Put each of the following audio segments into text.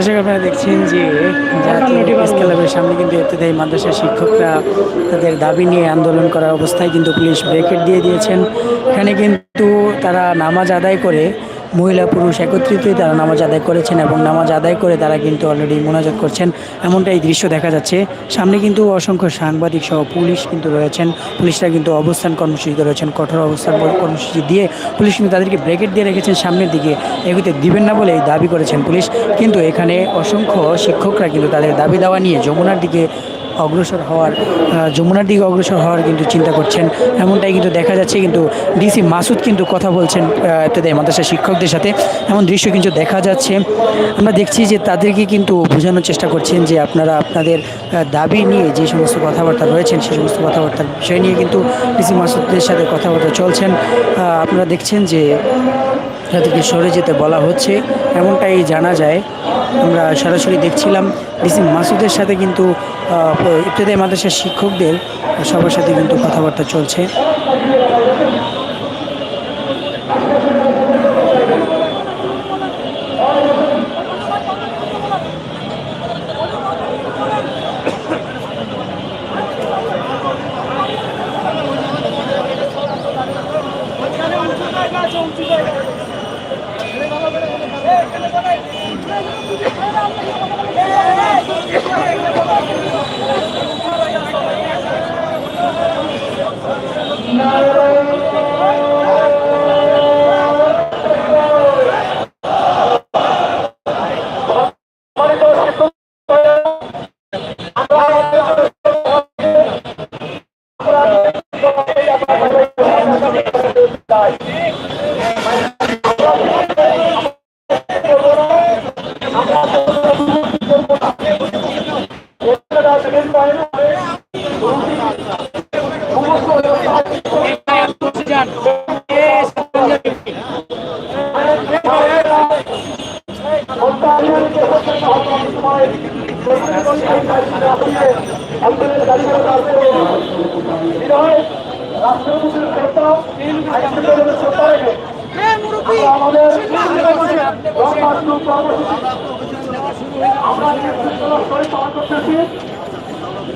দর্শক আপনারা দেখছেন যে জাতীয় প্রেস ক্লাবের সামনে কিন্তু ইত্যাদি মাদ্রাসা শিক্ষকরা তাদের দাবি নিয়ে আন্দোলন করার অবস্থায় কিন্তু পুলিশ ব্রেকেট দিয়ে দিয়েছেন। এখানে কিন্তু তারা নামাজ আদায় করে মহিলা পুরুষ একত্রিত হয়ে তারা নামাজ আদায় করেছেন এবং নামাজ আদায় করে তারা কিন্তু অলরেডি মোনাজাত করছেন। এমনটা এই দৃশ্য দেখা যাচ্ছে। সামনে কিন্তু অসংখ্য সাংবাদিক সহ পুলিশ কিন্তু রয়েছেন। পুলিশরা কিন্তু অবস্থান কর্মসূচিতে রয়েছেন। কঠোর অবস্থান কর্মসূচি দিয়ে পুলিশ কিন্তু তাদেরকে ব্রেকেট দিয়ে রেখেছেন সামনের দিকে। এগুতে দিবেন না বলে দাবি করেছেন পুলিশ। কিন্তু এখানে অসংখ্য শিক্ষকরা কিন্তু তাদের দাবি দাওয়া নিয়ে যমুনার দিকে অগ্রসর হওয়ার যমুনার দিকে অগ্রসর হওয়ার কিন্তু চিন্তা করছেন। এমনটাই কিন্তু দেখা যাচ্ছে, কিন্তু ডিসি মাসুদ কিন্তু কথা বলছেন ইত্যাদি মাদ্রাসা শিক্ষকদের সাথে। এমন দৃশ্য কিন্তু দেখা যাচ্ছে। আমরা দেখছি যে তাদেরকে কিন্তু বোঝানোর চেষ্টা করছেন যে আপনারা আপনাদের দাবি নিয়ে যে সমস্ত কথাবার্তা রয়েছেন সেই সমস্ত কথাবার্তার বিষয় নিয়ে কিন্তু ডিসি মাসুদদের সাথে কথাবার্তা চলছেন। আপনারা দেখছেন যে তাদেরকে সরে যেতে বলা হচ্ছে। এমনটাই জানা যায়। আমরা সরাসরি দেখছিলাম ডিসি মাসুদের সাথে কিন্তু ইত্যাদি মাদ্রাসার শিক্ষকদের সবার সাথে কিন্তু কথাবার্তা চলছে।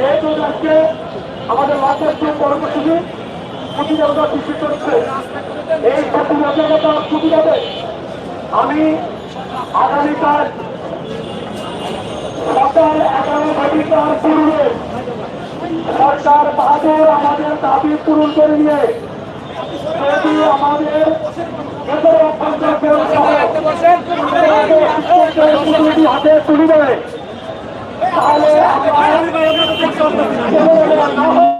যেহেতু আজকে আমাদের মাসের যে কর্মসূচি প্রতিযোগিতা সৃষ্টি করছে, এই প্রতিযোগিতা প্রতিবাদে আমি আগামীকাল সকাল এগারো ঘটিকার পূর্বে সরকার বাহাদুর আমাদের দাবি পূরণ করে নিয়ে যদি আমাদের অভ্যন্তর হাতে তুলে দেয়। তাহলে তার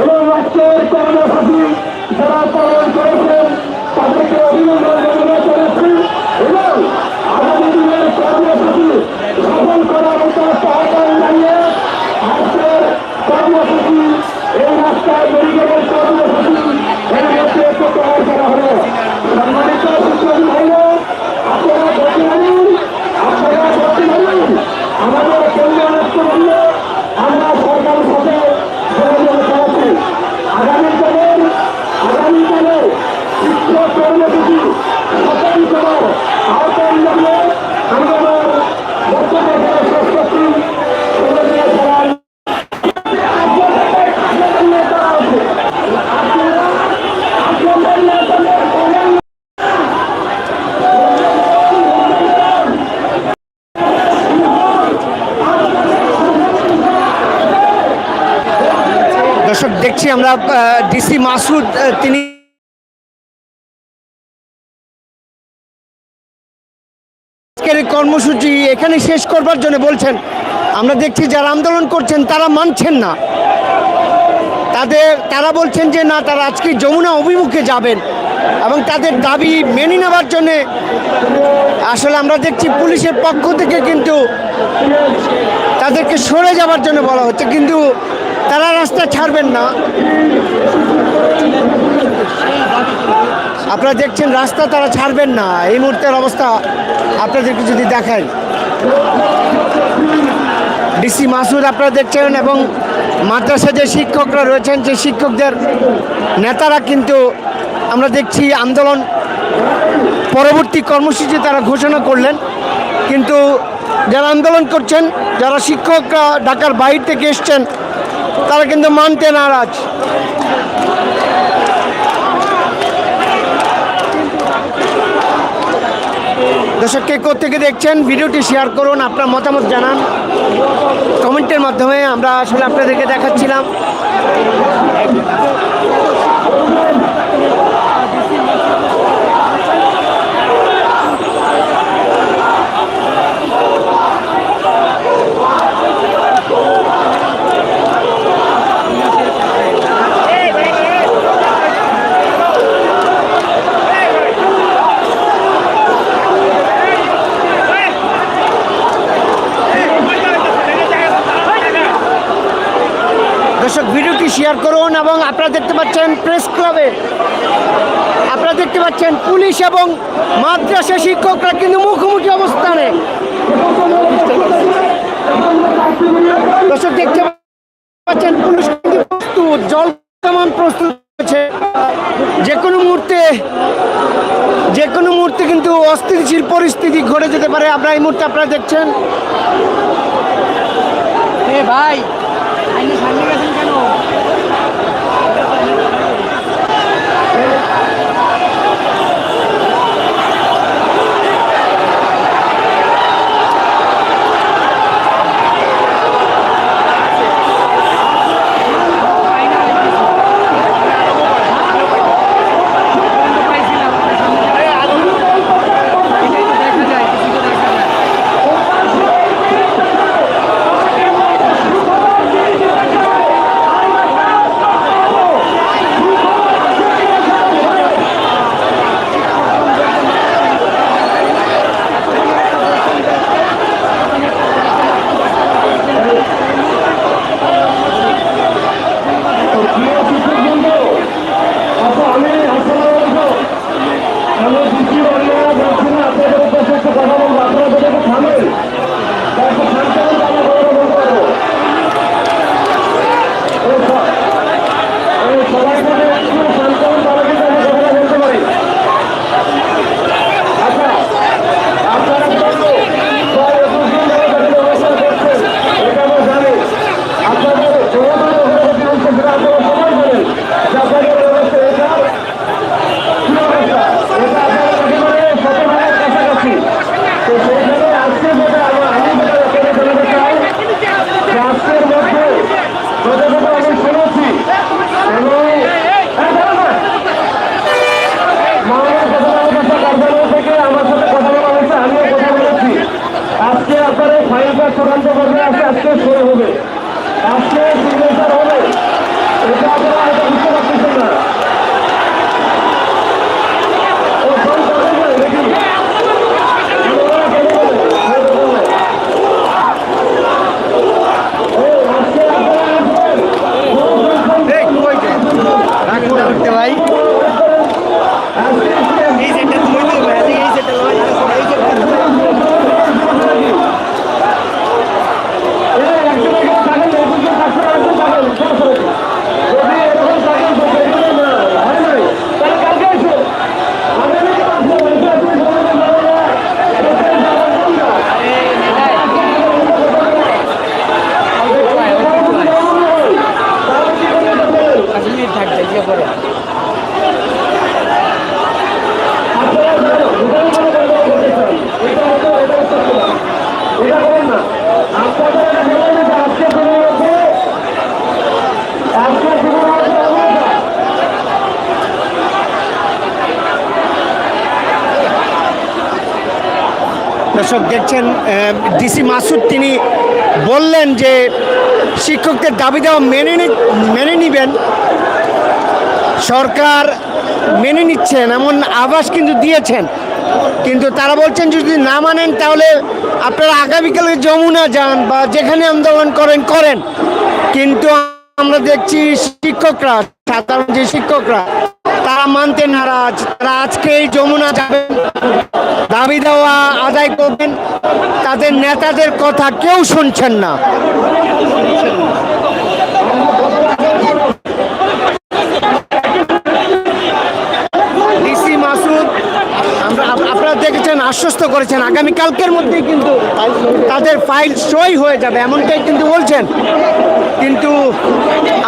এবং রাষ্ট্রের কর্মসূচি যারা দর্শক দেখছি আমরা ডিসি মাসুদ তিনি আজকের কর্মসূচি এখানে শেষ করবার জন্য বলছেন। আমরা দেখছি যারা আন্দোলন করছেন, তারা মানছেন না। তাদের, তারা বলছেন যে, না, তারা আজকে যমুনা অভিমুখে যাবেন। এবং তাদের দাবি মেনে নেওয়ার জন্যে আসলে আমরা দেখছি পুলিশের পক্ষ থেকে কিন্তু তাদেরকে সরে যাওয়ার জন্য বলা হচ্ছে। কিন্তু তারা রাস্তা ছাড়বেন না। আপনারা দেখছেন রাস্তা তারা ছাড়বেন না। এই মুহূর্তের অবস্থা আপনাদেরকে যদি দেখাই। ডিসি মাসুদ আপনারা দেখছেন এবং মাদ্রাসা যে শিক্ষকরা রয়েছেন, যে শিক্ষকদের নেতারা কিন্তু আমরা দেখছি আন্দোলন পরবর্তী কর্মসূচি তারা ঘোষণা করলেন। কিন্তু যারা আন্দোলন করছেন, যারা শিক্ষকরা ঢাকার বাইরে থেকে এসছেন তারা কিন্তু মানতে নারাজ। দর্শক, কে থেকে দেখছেন, ভিডিওটি শেয়ার করুন, আপনার মতামত জানান। কমেন্টের মাধ্যমে আমরা আসলে আপনাদেরকে দেখাচ্ছিলাম দর্শক ভিডিওটি শেয়ার করুন এবং আপনারা দেখতে পাচ্ছেন প্রেস ক্লাবে আপনারা দেখতে পাচ্ছেন পুলিশ এবং মাদ্রাসা শিক্ষকরা কিন্তু মুখোমুখি অবস্থানে। দর্শক, দেখতে পাচ্ছেন পুলিশ প্রস্তুত, জল প্রস্তুত হয়েছে যে কোনো মুহূর্তে, যে কোনো মুহূর্তে কিন্তু অস্থিতিশীল পরিস্থিতি ঘটে যেতে পারে। আমরা এই মুহূর্তে আপনারা দেখছেন। ভাই দর্শক দেখছেন ডিসি মাসুদ, তিনি বললেন যে শিক্ষকদের দাবি দেওয়া মেনে মেনে নিবেন। সরকার মেনে নিচ্ছেন, এমন আভাস কিন্তু দিয়েছেন। কিন্তু তারা বলছেন, যদি না মানেন, তাহলে আপনারা আগামীকালে যমুনা যান বা যেখানে আন্দোলন করেন করেন। কিন্তু আমরা দেখছি শিক্ষকরা, সাধারণ যে শিক্ষকরা তারা মানতে নারাজ, তারা আজকেই যমুনা যাবেন দাবি দেওয়া আদায় করবেন। তাদের নেতাদের কথা কেউ শুনছেন না। আশ্বস্ত করেছেন। আগামী কালকের মধ্যেই কিন্তু তাদের ফাইল সই হয়ে যাবে এমনটাই কিন্তু বলছেন। কিন্তু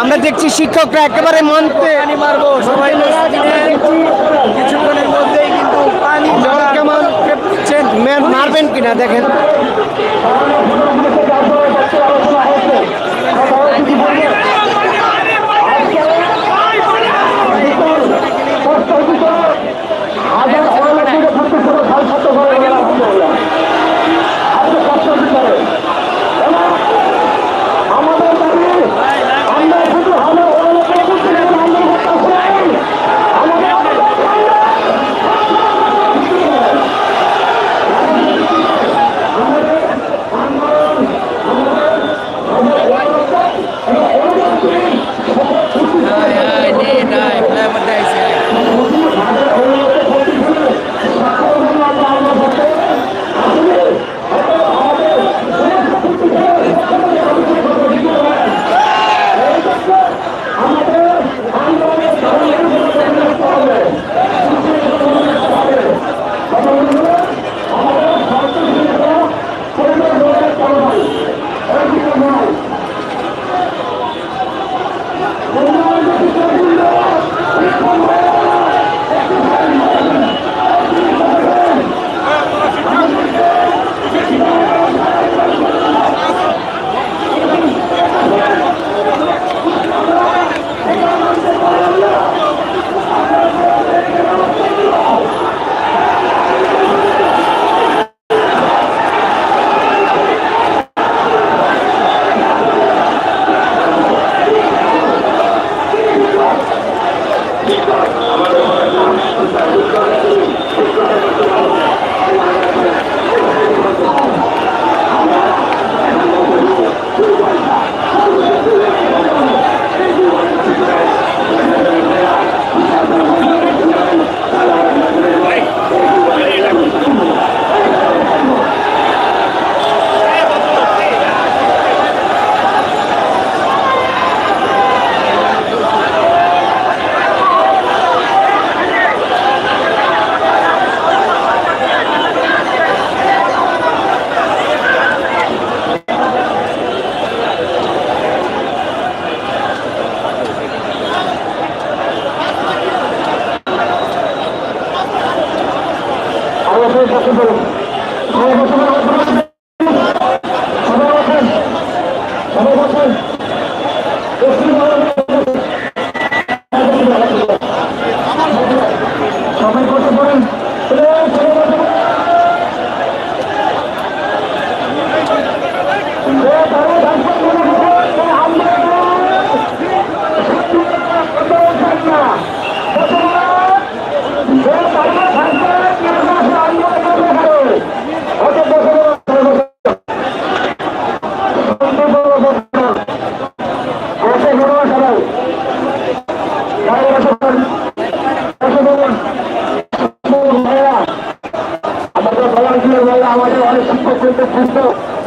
আমরা দেখছি শিক্ষকরা একেবারে মানতে মারবো সবাই কিছুক্ষণের মধ্যেই কিন্তু মারবেন কিনা দেখেন।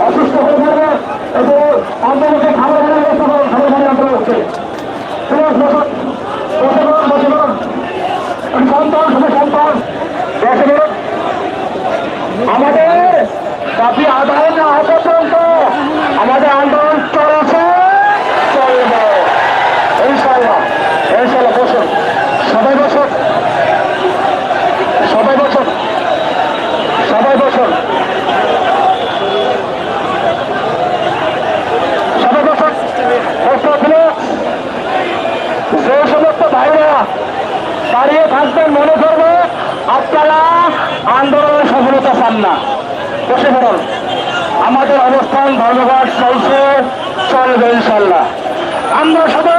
অসুস্থ হয়ে যাবে এবং আন্দোলনকে খাবার ভালো ব্যবস্থা করুন খাবার খাবার আন্দোলন হচ্ছে আমাদের আদায় আমাদের আন্দোলন চলছে চলবে ইনশাল্লাহ ইনশাল্লাহ বসুন সবাই বসুন সবাই বসুন সবাই বসুন সবাই বসুন প্রশ্ন ছিল যে সমস্ত ভাইরা দাঁড়িয়ে থাকবেন মনে করব আপনারা আন্দোলনের সফলতা পান না। বসে পড়ুন। আমাদের অবস্থান ধন্যবাদ চলছে চলবে ইনশাল্লাহ। আমরা সবাই